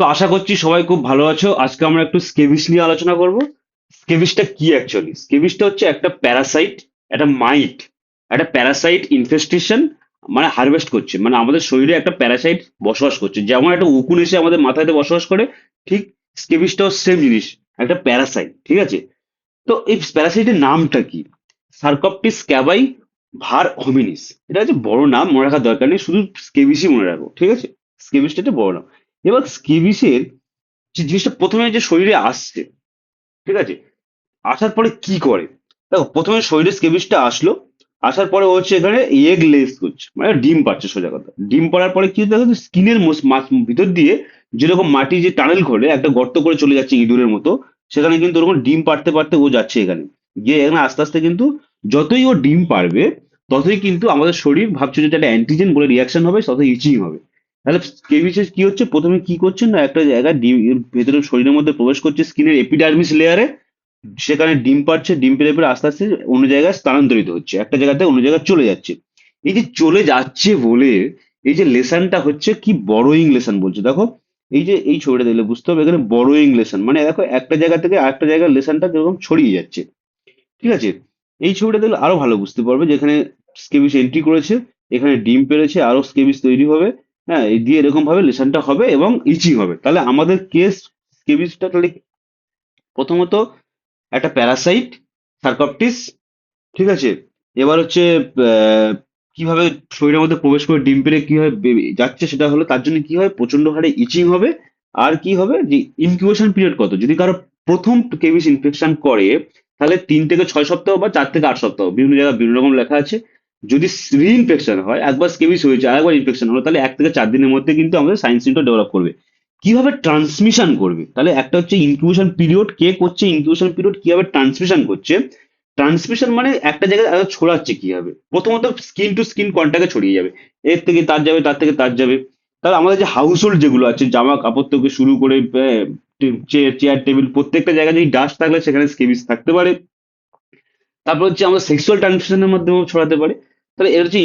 তো আশা করছি সবাই খুব ভালো আছো। আজকে আমরা একটু স্কেবিস নিয়ে আলোচনা করব। স্কেবিসটা কি অ্যাকচুয়ালি স্কেবিসটা হচ্ছে একটা প্যারাসাইট একটা মাইট একটা প্যারাসাইট ইনফেস্টেশন মানে হারভেস্ট করছে। মানে আমাদের শরীরে একটা প্যারাসাইট বসবাস করছে। যেমন একটা উকুন এসে আমাদের মাথাতে বসবাস করে, ঠিক স্কেবিসটাও সেম জিনিস, একটা প্যারাসাইট ঠিক আছে? তো এই প্যারাসাইটের নামটা কি? সার্কপটিস ক্যাবাই ভার হোমিনিস এটা হচ্ছে বড় নাম, মনে রাখার দরকার নেই, শুধু স্কেবিসই মনে রাখো ঠিক আছে? স্কেবিসটা একটা বড় নাম। এবার স্কেবিসের যে জিনিসটা প্রথমে যে শরীরে আসছে, ঠিক আছে? আসার পরে কি করে? দেখো, প্রথমে শরীরে স্কেবিসটা আসলো, আসার পরে হচ্ছে এখানে এগ লেস করছে মানে ডিম পাচ্ছে সোজা কথা। ডিম পাড়ার পরে কি দেখো স্কিনের ভিতর দিয়ে যেরকম মাটি যে টানেল খোলে একটা গর্ত করে চলে যাচ্ছে ইঁদুরের মতো, সেখানে কিন্তু ওরকম ডিম পাড়তে পারতে ও যাচ্ছে এখানে। গিয়ে এখানে আস্তে আস্তে কিন্তু যতই ও ডিম পারবে ততই কিন্তু আমাদের শরীর ভাবছে যে একটা অ্যান্টিজেন বলে রিয়াকশন হবে, ততই ইচিং হবে। তাহলে স্কেবিসেস কি হচ্ছে? প্রথমে কি করছে না একটা জায়গায় ডিম, ভেতরে শরীরের মধ্যে প্রবেশ করছে স্কিনের এপিডার্মিস লেয়ারে সেখানে ডিম পাচ্ছে ডিম পেরে পেরে আস্তে আস্তে অন্য জায়গায় স্থানান্তরিত হচ্ছে। একটা জায়গা থেকে অন্য জায়গায় চলে যাচ্ছে। এই যে চলে যাচ্ছে বলে এই যে লেসনটা হচ্ছে কি বড়োইং লেসন বলছে। দেখো, এই যে এই ছবিটা দেখলে বুঝতে হবে এখানে বড়োইং লেসন মানে দেখো একটা জায়গা থেকে আরেকটা জায়গায় লেসনটা যেরকম ছড়িয়ে যাচ্ছে। ঠিক আছে? এই ছবিটা দেখলে আরও ভালো বুঝতে পারবে। যেখানে স্কেবিস এন্ট্রি করেছে, এখানে ডিম পেরেছে, আরও স্কেবিস তৈরি হবে। হ্যাঁ দিয়ে এরকম ভাবে লেসনটা হবে এবং ইচিং হবে। তাহলে আমাদের কেস স্কেবিসটা তাহলে প্রথমত একটা প্যারাসাইট সার্কপটিস ঠিক আছে? এবার হচ্ছে কীভাবে শরীরের মধ্যে প্রবেশ করে ডিম পেরে কীভাবে যাচ্ছে সেটা হলো তার জন্য কি হয় প্রচণ্ড হারে ইচিং হবে। আর কি হবে? যে ইনকিউবেশন পিরিয়ড কত? যদি কারও প্রথম কেবিস ইনফেকশন করে, তাহলে তিন থেকে ছয় সপ্তাহ বা চার থেকে আট সপ্তাহ, বিভিন্ন জায়গায় বিভিন্ন রকম লেখা আছে। যদি রি ইনফেকশন হয় একবার স্কেবিস হয়েছে, আরেকবার ইনফেকশন হলো, তাহলে এক থেকে চার দিনের মধ্যে কিন্তু আমাদের সাইন্স সিমটম ডেভেলপ করবে। কীভাবে ট্রান্সমিশন করবে? তাহলে একটা হচ্ছে ইনকিউবেশন পিরিয়ড কে করছে ইনকিউবেশন পিরিয়ড কীভাবে ট্রান্সমিশন করছে? ট্রান্সমিশন মানে একটা জায়গায় ছড়াচ্ছে কীভাবে? প্রথমত স্কিন টু স্কিন কন্ট্যাক্টে ছড়িয়ে যাবে। এর থেকে তার যাবে, তার থেকে তার যাবে। তাহলে আমাদের যে হাউস হোল্ড যেগুলো আছে, জামা কাপড় থেকে শুরু করে চেয়ার টেবিল প্রত্যেকটা জায়গায় যদি ডাস্ট থাকলে সেখানে স্কেবিস থাকতে পারে। তারপর হচ্ছে আমাদের সেক্সুয়াল ট্রান্সমিশনের মাধ্যমেও ছড়াতে পারে। তাহলে এর হচ্ছে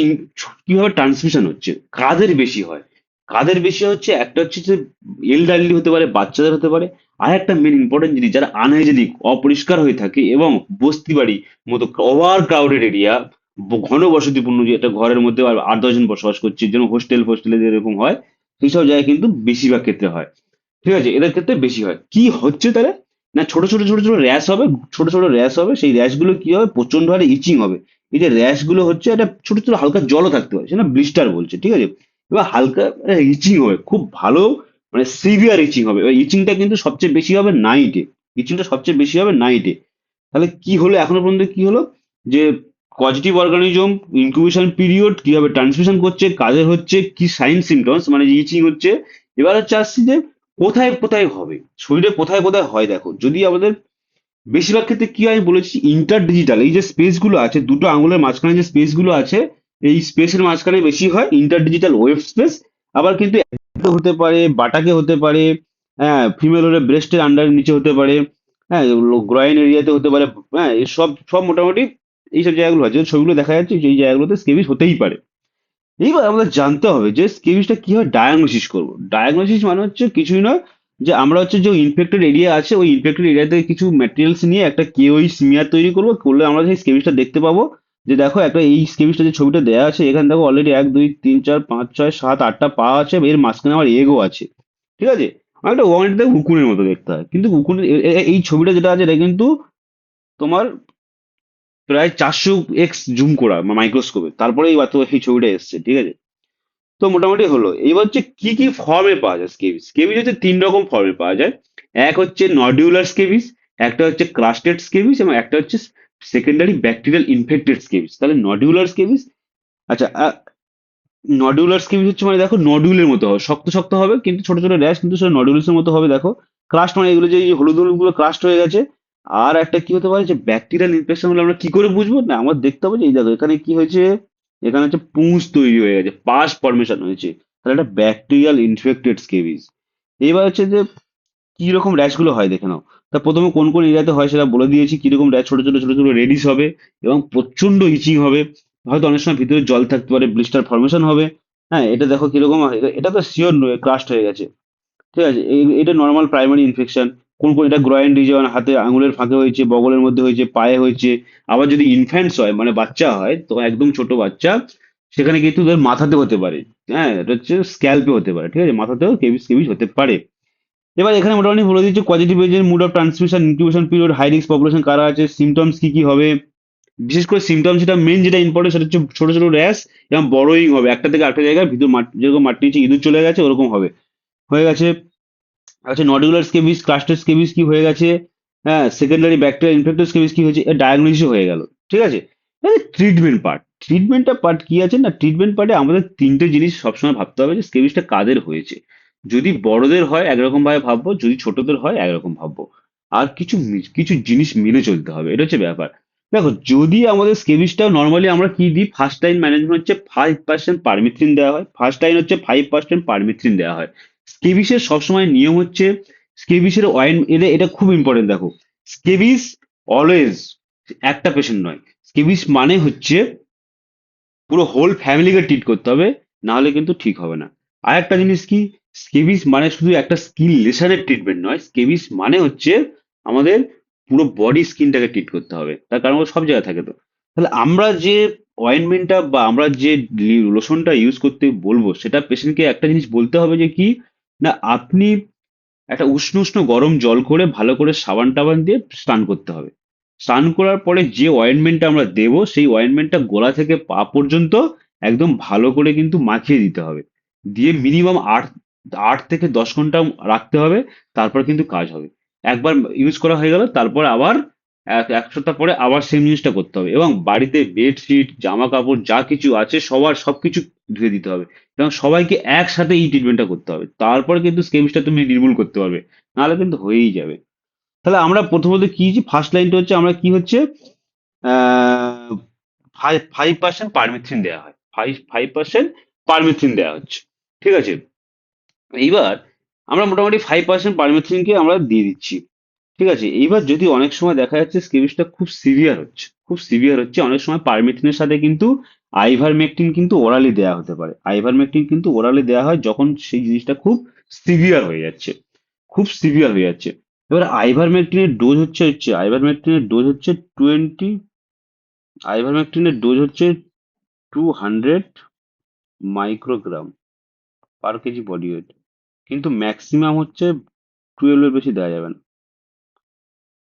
কীভাবে ট্রান্সমিশন হচ্ছে? কাদের বেশি হয়? কাদের বেশি হচ্ছে? একটা হচ্ছে যে এলডারলি হতে পারে, বাচ্চাদের হতে পারে। আর একটা মেন ইম্পর্টেন্ট জিনিস, যারা আনহাইজেনিক অপরিষ্কার হয়ে থাকে এবং বস্তি বাড়ি মতো ওভার ক্রাউডেড এরিয়া ঘন বসতিপূর্ণ যে একটা ঘরের মধ্যে আট দশজন বসবাস করছে, যেন হোস্টেল ফোস্টেলে যেরকম হয় সেই সব জায়গায় কিন্তু বেশিরভাগ ক্ষেত্রে হয়। ঠিক আছে? এদের ক্ষেত্রে বেশি হয়। কি হচ্ছে তাহলে? না, ছোট ছোট ছোট ছোট র্যাশ হবে, ছোট ছোট র্যাশ হবে, সেই র্যাশগুলো কি হবে? প্রচণ্ড হারে ইচিং হবে। এই যে র্যাশগুলো হচ্ছে একটা ছোট ছোট হালকা জলও থাকতে পারে, সেটা ব্লিস্টার বলছে, ঠিক আছে? এবার হালকা ইচিং হবে, খুব ভালো মানে সিভিয়ার ইচিং হবে, এবার ইচিংটা কিন্তু সবচেয়ে বেশি হবে নাইটে ইচিংটা সবচেয়ে বেশি হবে নাইটে তাহলে কি হলো এখনও পর্যন্ত কি হলো? যে পজিটিভ অর্গানিজম ইনকিউবেশন পিরিয়ড কীভাবে ট্রান্সমিশন করছে কাজের হচ্ছে, কি সাইন সিমটমস মানে ইচিং হচ্ছে, এবার হচ্ছে আসছি যে কোথায় কোথায় হবে? শরীরে কোথায় কোথায় হয় দেখো, যদি আমাদের বেশিরভাগ ক্ষেত্রে কি হয় আমি বলেছি ইন্টার ডিজিটাল এই যে স্পেসগুলো আছে, দুটো আঙুলের মাঝখানে যে স্পেসগুলো আছে, এই স্পেসের মাঝখানে বেশি হয় ইন্টার ডিজিটাল ওয়েব স্পেস আবার কিন্তু হতে পারে, বাটাকে হতে পারে হ্যাঁ ফিমেল হলে ব্রেস্টের আন্ডার নিচে হতে পারে হ্যাঁ গ্রয়েন এরিয়াতে হতে পারে হ্যাঁ সব সব মোটামুটি এইসব জায়গাগুলো আছে। ছবিগুলো দেখা যাচ্ছে এই জায়গাগুলোতে স্কেবিস হতেই পারে। এইবার আমাদের জানতে হবে যে স্কেবিসটা কীভাবে ডায়াগনোসিস করব। ডায়াগনোসিস মানে হচ্ছে কিছুই নয় যে আমরা হচ্ছে যে ইনফেক্টেড এরিয়া আছে, ওই ইনফেক্টেড এরিয়া থেকে কিছু ম্যাটেরিয়ালস নিয়ে একটা কেওই স্মিয়ার তৈরি করব। করলে আমরা সেই স্কেবিসটা দেখতে পাবো। যে দেখো একটা এই স্কেবিসটা যে ছবিটা দেওয়া আছে, এখানে দেখো অলরেডি এক, দুই, তিন, চার, পাঁচ, ছয়, সাত, আটটা পা আছে, এর মাঝখানে আমার এগো আছে। ঠিক আছে? একটা ওয়ান দেখো উকুনের মতো দেখতে হয়। কিন্তু এ- এই ছবিটা যেটা আছে, এটা কিন্তু তোমার প্রায় চারশো এক্স জুম করা মাইক্রোস্কোপে তারপরে এই এই ছবিটা এসছে। ঠিক আছে? তো মোটামুটি হলো। এবার হচ্ছে কি কি ফর্মে পাওয়া যায় স্কেবিস স্কেবিস হচ্ছে তিন রকম ফর্মে পাওয়া যায়। এক হচ্ছে নডিউলার স্কেবিস একটা হচ্ছে ক্রাস্টেড স্কেবিস এবং একটা হচ্ছে সেকেন্ডারি ব্যাকটেরিয়াল ইনফেক্টেড স্কেবিস তাহলে নডিউলার স্কেবিস আচ্ছা নডিউলার স্কেবিস হচ্ছে মানে দেখো নডিউলের মতো হবে, শক্ত শক্ত হবে, কিন্তু ছোট ছোট র্যাশ কিন্তু সেটা নডিউলস এর মতো হবে, দেখো। ক্রাস্ট মানে এগুলো যে হলুদ হলুদগুলো ক্রাস্ট হয়ে গেছে, আর একটা কি হতে পারে যে ব্যাকটেরিয়াল ইনফেকশন হলে আমরা কি করে বুঝব? না, আমার দেখতে হবে যে এই দেখো, এখানে কি হয়েছে? এখানে হচ্ছে পুঁজ তৈরি হয়ে গেছে, পাস ফর্মেশন হয়েছে। তাহলে একটা ব্যাকটেরিয়াল ইনফেক্টেড স্কেবিস এবার হচ্ছে যে কি রকম র্যাশগুলো হয় দেখে নাও। তা প্রথমে কোন কোন এরিয়াতে হয় সেটা বলে দিয়েছি, কীরকম র্যাশ ছোট ছোট ছোট ছোট রেডিস হবে এবং প্রচণ্ড ইচিং হবে। হয়তো অনেক সময় ভিতরে জল থাকতে পারে ব্লিস্টার ফর্মেশন হবে। হ্যাঁ এটা দেখো কীরকম। এটা- তো শিওর ক্রাস্ট হয়ে গেছে। ঠিক আছে এটা নর্মাল প্রাইমারি ইনফেকশন কোন কোন এটা গ্রয়েন রিজন হাতে আঙুলের ফাঁকে হয়েছে, বগলের মধ্যে হয়েছে, পায়ে হয়েছে। আবার যদি ইনফ্যান্টস হয় মানে বাচ্চা হয়, তো একদম ছোট বাচ্চা, সেখানে কিন্তু ওদের মাথাতে হতে পারে। হ্যাঁ এটা হচ্ছে স্ক্যাল্পে হতে পারে, ঠিক আছে? মাথাতেও কেবিস কেবিস হতে পারে। এবার এখানে মোটামুটি বলে দিচ্ছে positive agent mode of transmission incubation period high risk population কারা আছে সিমটমস কি কি হবে? বিশেষ করে সিমটমস যেটা মেন যেটা ইম্পর্টেন্ট সেটা হচ্ছে ছোট ছোট র্যাশ এবং বড়োইং হবে। একটা থেকে আরেকটা জায়গায় ভিতর মাটি যেরকম মাটি নিচে ইঁদুর চলে গেছে, ওরকম হবে। হয়ে গেছে আচ্ছা নডুলার স্কেবিস ক্লাস্টার স্কেবিস কি হয়ে গেছে? হ্যাঁ সেকেন্ডারি ব্যাকটেরিয়া ইনফেক্টেড স্কেবিস কি হয়েছে? ডায়াগনোসিস হয়ে গেল, ঠিক আছে? ট্রিটমেন্ট পার্ট ট্রিটমেন্টটা পার্ট কি আছে না? ট্রিটমেন্ট পার্টে আমাদের তিনটে জিনিস সবসময় ভাবতে হবে যে স্কেবিসটা কাদের হয়েছে। যদি বড়দের হয় একরকম ভাবে ভাববো, যদি ছোটদের হয়, একরকম ভাববো। আর কিছু কিছু জিনিস মেনে চলতে হবে, এটা হচ্ছে ব্যাপার। দেখো, যদি আমাদের স্কেবিসটা নর্মালি আমরা কি দিই? ফার্স্ট টাইম ম্যানেজমেন্ট হচ্ছে ফাইভ পার্সেন্ট পারমিথ্রিন দেওয়া হয়। ফার্স্ট টাইম হচ্ছে ফাইভ পার্সেন্ট পারমিথ্রিন দেওয়া হয়। স্কেবিসের সবসময় নিয়ম হচ্ছে স্কেবিসের অয়েন এটা এটা খুব ইম্পর্টেন্ট দেখো। স্কেবিস অলওয়েজ একটা পেশেন্ট নয়। স্কেবিস মানে হচ্ছে পুরো হোল ফ্যামিলিকে ট্রিট করতে হবে না হলে কিন্তু ঠিক হবে না। আর একটা জিনিস কি? স্কেবিস মানে শুধু একটা স্কিন লেসারের ট্রিটমেন্ট নয় স্কেবিস মানে হচ্ছে আমাদের পুরো বডি স্কিনটাকে ট্রিট করতে হবে। তার কারণ সব জায়গায় থাকে তো। তাহলে আমরা যে অয়েনমেন্টটা বা আমরা যে লোশনটা ইউজ করতে বলব, সেটা পেশেন্টকে একটা জিনিস বলতে হবে যে কি? না, আপনি একটা উষ্ণ উষ্ণ গরম জল করে ভালো করে সাবান টাবান দিয়ে স্নান করতে হবে। স্নান করার পরে যে অয়েনমেন্টটা আমরা দেবো, সেই অয়েনমেন্টটা গোড়া থেকে পা পর্যন্ত একদম ভালো করে কিন্তু মাখিয়ে দিতে হবে। দিয়ে মিনিমাম আট আট থেকে দশ ঘণ্টা রাখতে হবে, তারপর কিন্তু কাজ হবে। একবার ইউজ করা হয়ে গেল, তারপর আবার এক সপ্তাহ পরে আবার সেম জিনিসটা করতে হবে। এবং বাড়িতে বেডশিট জামা কাপড় যা কিছু আছে, সবার সবকিছু ধুয়ে দিতে হবে। এবং সবাইকে একসাথে এই ট্রিটমেন্টটা করতে হবে। তারপর কিন্তু স্কেবিসটা তুমি নির্মূল করতে পারবে। নাহলে কিন্তু হয়েই যাবে। তাহলে আমরা প্রথমত কি ফার্স্ট লাইনটা হচ্ছে, আমরা কি হচ্ছে ফাইভ পার্সেন্ট পারমিথ্রিন দেওয়া হয়। ফাইভ ফাইভ পার্সেন্ট পারমিথ্রিন দেওয়া হচ্ছে। ঠিক আছে? এইবার আমরা মোটামুটি ফাইভ পার্সেন্ট পারমিথ্রিনকে আমরা দিয়ে দিচ্ছি। ঠিক আছে? এইবার যদি অনেক সময় দেখা যাচ্ছে স্কেবিসটা খুব সিভিয়ার হচ্ছে। খুব সিভিয়ার হচ্ছে। অনেক সময় পারমিথ্রিনের সাথে কিন্তু আইভার আইভারমেকটিন কিন্তু ওরালি দেওয়া হতে পারে। আইভারমেকটিন কিন্তু ওরালি দেওয়া হয় যখন সেই জিনিসটা খুব সিভিয়ার হয়ে যাচ্ছে। খুব সিভিয়ার হয়ে যাচ্ছে। এবার আইভার আইভারমেকটিনের ডোজ হচ্ছে হচ্ছে আইভারমেকটিনের ডোজ হচ্ছে টোয়েন্টি আইভার আইভারমেকটিনের ডোজ হচ্ছে two hundred microgram per KG body weight কিন্তু ম্যাক্সিমাম হচ্ছে টুয়েলভের বেশি দেওয়া যাবে না।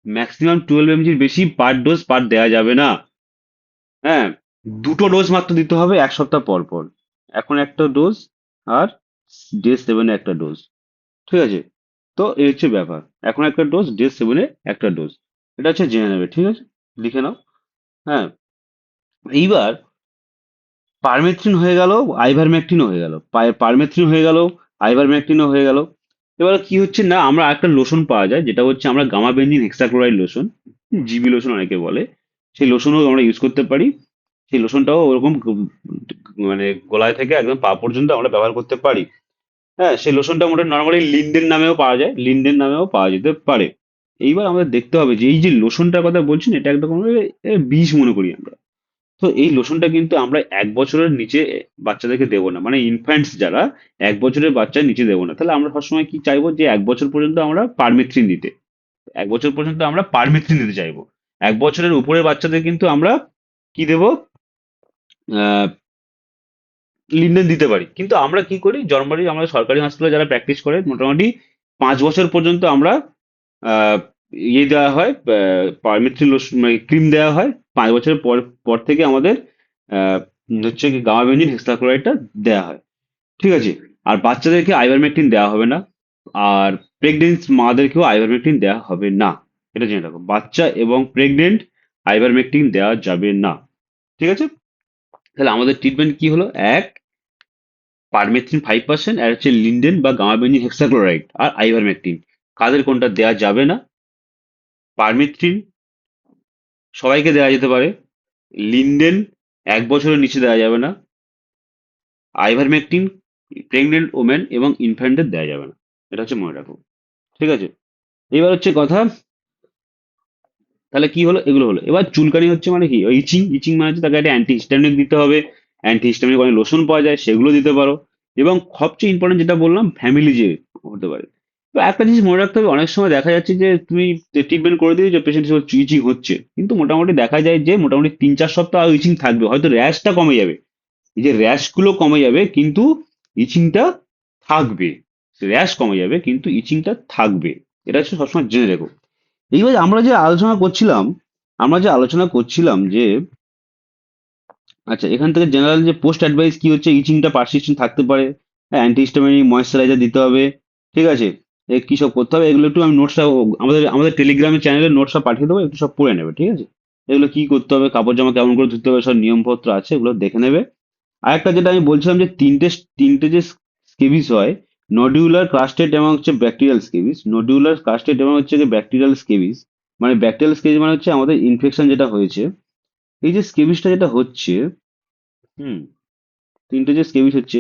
ম্যাক্সিমাম টুয়েলভ এমজির বেশি পার ডোজ পার দেওয়া যাবে না। হ্যাঁ দুটো ডোজ মাত্র দিতে হবে এক সপ্তাহ পর পর। এখন একটা ডোজ আর ডে সেভেনে একটা ডোজ ঠিক আছে? তো এই হচ্ছে ব্যাপার। এখন একটা ডোজ ডে সেভেনে একটা ডোজ এটা হচ্ছে জেনে নেবে, ঠিক আছে? লিখে নাও। হ্যাঁ এইবার পারমেথ্রিন হয়ে গেল আইভারমেকটিনও হয়ে গেল। পারমেথ্রিন হয়ে গেল আইভারমেকটিনও হয়ে গেল। এবার কি হচ্ছে না, আমরা একটা লোশন পাওয়া যায়, যেটা হচ্ছে আমরা gamma benzene hexachloride lotion GB lotion অনেকে বলে। সেই লোশনও আমরা ইউজ করতে পারি। সেই লোশনটাও ওরকম মানে গলায় থেকে একদম পা পর্যন্ত আমরা ব্যবহার করতে পারি। হ্যাঁ সেই লোশনটা মোটামুটি নর্মালি লিন্ডেন নামেও পাওয়া যায় লিন্ডেন নামেও পাওয়া যেতে পারে। এইবার আমাদের দেখতে হবে যে এই যে লোশনটার কথা বলছেন, এটা একদম বিষ মনে করি আমরা। তো এই লোশনটা কিন্তু আমরা এক বছরের নিচে বাচ্চাদেরকে দেবো না। মানে ইনফ্যান্টস যারা এক বছরের বাচ্চার নিচে দেবো না। তাহলে আমরা সবসময় কি চাইব যে এক বছর পর্যন্ত আমরা পারমিথ্রিন দিতে? এক বছর পর্যন্ত আমরা পারমিথ্রিন দিতে চাইব। এক বছরের উপরের বাচ্চাদের কিন্তু আমরা কি দেবো? লিন্ডেন দিতে পারি। কিন্তু আমরা কি করি? জন্মবাড়ি আমরা সরকারি হসপিটালে যারা প্র্যাকটিস করে, মোটামুটি পাঁচ বছর পর্যন্ত আমরা ইয়ে দেওয়া হয় পারমিথ্রিন মানে ক্রিম দেওয়া হয়। পাঁচ বছরের পর পর থেকে আমাদের হচ্ছে কি গামা বেঞ্জিন হেক্সাক্লোরাইডটা দেওয়া হয়। ঠিক আছে? আর বাচ্চাদেরকে আইভারমেকটিন দেওয়া হবে না। আর প্রেগনেন্ট মাদেরকেও আইভারমেকটিন দেওয়া হবে না। এটা জেনে রাখো। বাচ্চা এবং প্রেগনেন্ট আইভারমেকটিন দেওয়া যাবে না। ঠিক আছে? তাহলে আমাদের ট্রিটমেন্ট কি হলো? এক পারমেথ্রিন ফাইভ পার্সেন্ট আর হচ্ছে লিন্ডেন বা গামাবেঞ্জিন হেক্সাক্লোরাইড আর আইভারমেকটিন কাদের কোনটা দেওয়া যাবে না? পারমেথ্রিন সবাইকে দেওয়া যেতে পারে। লিন্ডেন এক বছরের নিচে দেওয়া যাবে না। আইভারমেকটিন প্রেগনেন্ট ওমেন এবং ইনফ্যান্টের দেওয়া যাবে না। এটা হচ্ছে মনে রাখো। ঠিক আছে? এবার হচ্ছে কথা, তাহলে কি হলো? এগুলো হলো। এবার চুলকানি হচ্ছে মানে কি? ইচিং ইচিং মানে হচ্ছে তাকে একটা অ্যান্টি হিস্টামিনিক দিতে হবে। অ্যান্টি হিস্টামিনিক অনেক লোশন পাওয়া যায়, সেগুলো দিতে পারো। এবং সবচেয়ে ইম্পর্টেন্ট যেটা বললাম ফ্যামিলি যে হতে পারে। তো একটা জিনিস মনে রাখতে হবে, অনেক সময় দেখা যাচ্ছে যে তুমি ট্রিটমেন্ট করে দিয়েছ পেশেন্ট ইচিং হচ্ছে। কিন্তু মোটামুটি দেখা যায় যে মোটামুটি তিন চার সপ্তাহ আর ইচিং থাকবে, হয়তো র্যাশটা কমে যাবে। এই যে র্যাশগুলো কমে যাবে, কিন্তু ইচিংটা থাকবে। র্যাশ কমে যাবে, কিন্তু ইচিংটা থাকবে। এটা হচ্ছে সবসময় জেনে রেখো। এইবার আমরা যে আলোচনা করছিলাম, আমরা যে আলোচনা করছিলাম যে আচ্ছা এখান থেকে জেনারেল যে পোস্ট অ্যাডভাইস কি হচ্ছে ইচিংটা পারসিস্টেন্ট থাকতে পারে অ্যান্টিহিস্টামিনিক ময়েশ্চারাইজার দিতে হবে, ঠিক আছে? কি সব করতে হবে, এগুলো একটু আমি নোটসটা আমাদের আমাদের টেলিগ্রামের চ্যানেলে নোটসটা পাঠিয়ে দেবো, একটু সব পড়ে নেবে, ঠিক আছে? এগুলো কি করতে হবে, কাপড় জামা কেমন করে ধুতে হবে, সব নিয়মপত্র আছে, এগুলো দেখে নেবে। আর একটা যেটা আমি বলছিলাম যে তিনটে তিনটে যে স্কেবিস হয় নডিউলার কাস্টেড এবং হচ্ছে ব্যাকটেরিয়াল স্কেবিস নডিউলার কাস্টেড এবং হচ্ছে ব্যাকটেরিয়াল স্কেবিস মানে ব্যাকটেরিয়াল স্কেবিস মানে হচ্ছে আমাদের ইনফেকশন যেটা হয়েছে। এই যে স্কেবিসটা যেটা হচ্ছে, হুম, তিনটে যে স্কেবিস হচ্ছে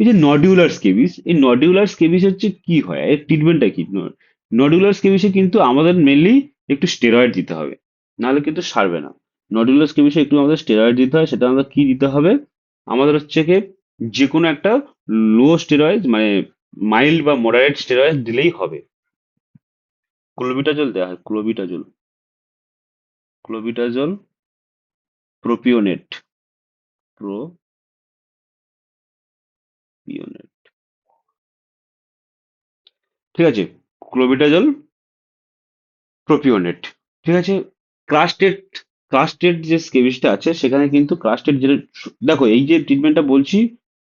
এই যে নডিউলার স্কেবিস এই নডিউলার স্কেবিস হচ্ছে কি হয়? এর ট্রিটমেন্টটা কি? নডিউলার স্কেবিসে কিন্তু আমাদের মেনলি একটু স্টেরয়েড দিতে হবে, নাহলে কিন্তু সারবে না। নডিউলার স্কেবিসে একটু আমাদের স্টেরয়েড দিতে হয়, সেটা আমাদের কি দিতে হবে? আমাদের হচ্ছে কি যে কোনো একটা লো স্টেরয়েড মানে মাইল্ড বা মডারেট স্টেরয়েড দিলেই হবে। ক্লোবিটাজল দেওয়া হয় ক্লোবিটাজল ক্লোবিটাজল প্রোপিওনেট প্রো পিওনেট ঠিক আছে? ক্লোবিটাজল প্রোপিওনেট ঠিক আছে? ক্রাস্টেড ক্রাস্টেড যে স্কেবিসটা আছে, সেখানে কিন্তু ক্রাস্টেড যে, দেখো, এই যে ট্রিটমেন্টটা বলছি,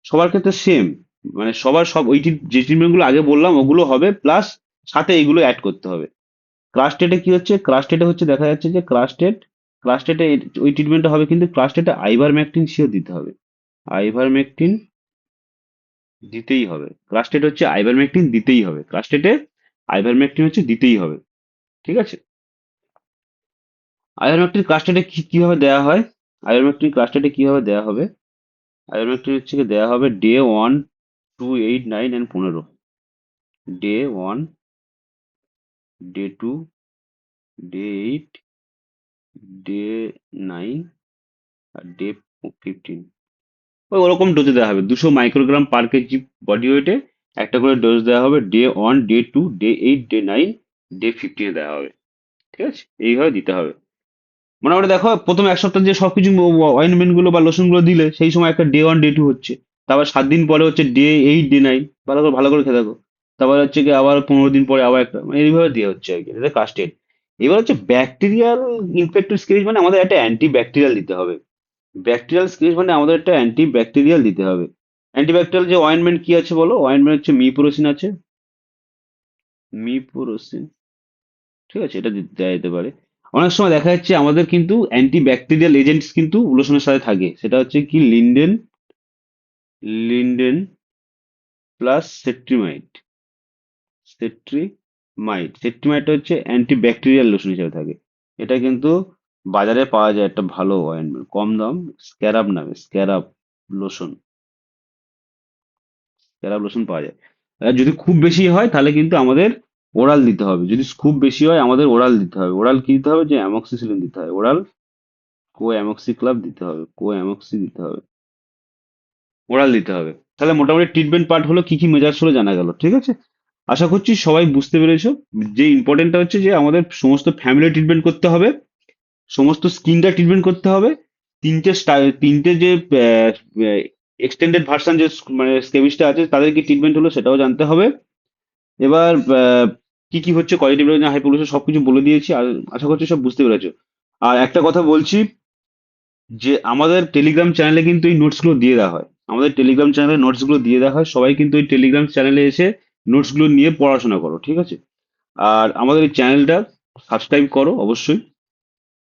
সবার ক্ষেত্রে সেম মানে সবার সব, ওই যে ট্রিটমেন্টগুলো আগে বললাম, ওগুলো হবে প্লাস সাথে এইগুলো অ্যাড করতে হবে। ক্রাস্টেডে কি হচ্ছে? ক্রাস্টেডে হচ্ছে, দেখা যাচ্ছে যে ক্রাস্টেড ক্রাস্টেডে ওই ট্রিটমেন্টটা হবে কিন্তু ক্রাস্টেডে আইভারমেকটিন সিও দিতে হবে। আইভারমেকটিন দিতেই হবে। ক্রাস্টেড হচ্ছে আইভারমেকটিন দিতেই হবে। ক্রাস্টেডে আইভারমেকটিন হচ্ছে দিতেই হবে। ঠিক আছে? আইভারমেকটিন ক্রাস্টেডে কি, কীভাবে দেওয়া হয়? আইভারমেকটিন ক্রাস্টেডে কীভাবে দেওয়া হবে? আইভারমেকটিন হচ্ছে দেওয়া হবে day one two eight nine and পনেরো। Day one day two day eight day nine আর ডে ফিফটিন ওই ওরকম ডোজে দেওয়া হবে। দুশো মাইক্রোগ্রাম পার কেজি বডি ওয়েটে একটা করে ডোজ দেওয়া হবে। Day one day two day eight day nine day ফিফটিনে দেওয়া হবে। ঠিক আছে? এইভাবে দিতে হবে। মোটামুটি দেখো, প্রথম এক সপ্তাহ যে সবকিছু অয়েনমেন্টগুলো বা লোশনগুলো দিলে, সেই সময় একটা ডে ওয়ান ডে টু হচ্ছে। তারপর সাত দিন পরে হচ্ছে ডে এইট ডে নাইন ভালো করে ভালো করে খেয়ে থাকো তারপর হচ্ছে কি আবার পনেরো দিন পরে আবার একটা মানে এইভাবে দেওয়া হচ্ছে আর কি। এটা কাস্টেড এবার হচ্ছে ব্যাকটেরিয়াল ইনফেক্টিভ স্কেজ মানে আমাদের একটা অ্যান্টি ব্যাকটেরিয়াল দিতে হবে। ব্যাকটেরিয়াল স্কেজ মানে আমাদের একটা অ্যান্টি ব্যাকটেরিয়াল দিতে হবে। অ্যান্টিব্যাকটেরিয়াল যে অয়েনমেন্ট কি আছে বলো? অয়েনমেন্ট হচ্ছে মিপুরোসিন আছে। মিপুরোসিন ঠিক আছে, এটা দেওয়া যেতে পারে। অনেক সময় দেখা যাচ্ছে আমাদের কিন্তু অ্যান্টি ব্যাকটেরিয়াল এজেন্টস কিন্তু লোশনের সাথে থাকে। সেটা হচ্ছে কি? Lindane lindane plus cetrimide cetrimide cetrimide হচ্ছে অ্যান্টি ব্যাকটেরিয়াল লোশন হিসেবে থাকে। এটা কিন্তু বাজারে পাওয়া যায় একটা ভালো অয়েন্টমেন্ট কম দাম স্ক্যারাব নামে স্ক্যারাব লোশন স্ক্যারাব লোশন পাওয়া যায়। যদি খুব বেশি হয়, তাহলে কিন্তু আমাদের ওরাল দিতে হবে। যদি খুব বেশি হয়, আমাদের ওরাল দিতে হবে। ওরাল কি দিতে হবে? যে অ্যামক্সিসিলিন দিতে হবে। ওরাল কো অ্যামক্সি ক্লাব দিতে হবে। কো অ্যামক্সি দিতে হবে। ওরাল দিতে হবে। তাহলে মোটামুটি ট্রিটমেন্ট পার্ট হলো কি কি মেজার্স হলো জানা গেল, ঠিক আছে? আশা করছি সবাই বুঝতে পেরেছ। যে ইম্পর্টেন্টটা হচ্ছে যে আমাদের সমস্ত ফ্যামিলি ট্রিটমেন্ট করতে হবে। সমস্ত স্কিনটা ট্রিটমেন্ট করতে হবে। তিনটে তিনটে যে এক্সটেন্ডেড ভার্সন যে মানে স্কেবিসটা আছে তাদের কি ট্রিটমেন্ট হলো সেটাও জানতে হবে। এবার কি কি হচ্ছে কোয়ালিটি সব কিছু বলে দিয়েছি, আর আশা করছি সব বুঝতে পেরেছ। আর একটা কথা বলছি, যে আমাদের টেলিগ্রাম চ্যানেলে কিন্তু এই নোটসগুলো দিয়ে দেওয়া হয়। আমাদের টেলিগ্রাম চ্যানেলে নোটসগুলো দিয়ে দেওয়া হয়। সবাই কিন্তু এই টেলিগ্রাম চ্যানেলে এসে নোটসগুলো নিয়ে পড়াশোনা করো, ঠিক আছে? আর আমাদের এই চ্যানেলটা সাবস্ক্রাইব করো, অবশ্যই।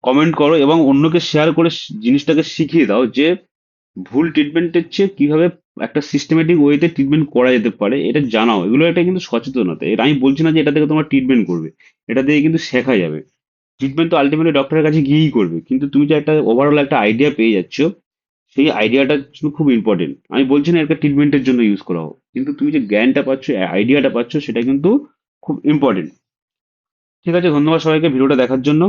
কমেন্ট করো এবং অন্যকে শেয়ার করে জিনিসটাকে শিখিয়ে দাও যে ভুল ট্রিটমেন্টের চেয়ে কীভাবে একটা সিস্টেমেটিক ওয়েতে ট্রিটমেন্ট করা যেতে পারে, এটা জানাও। এগুলো একটা কিন্তু সচেতনতা। এটা আমি বলছি না যে এটা থেকে তোমার ট্রিটমেন্ট করবে। এটা দিয়ে কিন্তু শেখা যাবে। ট্রিটমেন্ট তো আলটিমেটলি ডক্টরের কাছে গিয়েই করবে। কিন্তু তুমি যে একটা ওভারঅল একটা আইডিয়া পেয়ে যাচ্ছ, সেই আইডিয়াটা খুব ইম্পর্টেন্ট আমি বলছি না একটা ট্রিটমেন্টের জন্য ইউজ করা হোক। কিন্তু তুমি যে জ্ঞানটা পাচ্ছ আইডিয়াটা পাচ্ছ, সেটা কিন্তু খুব ইম্পর্টেন্ট ঠিক আছে, ধন্যবাদ সবাইকে। ভিডিওটা দেখার জন্য।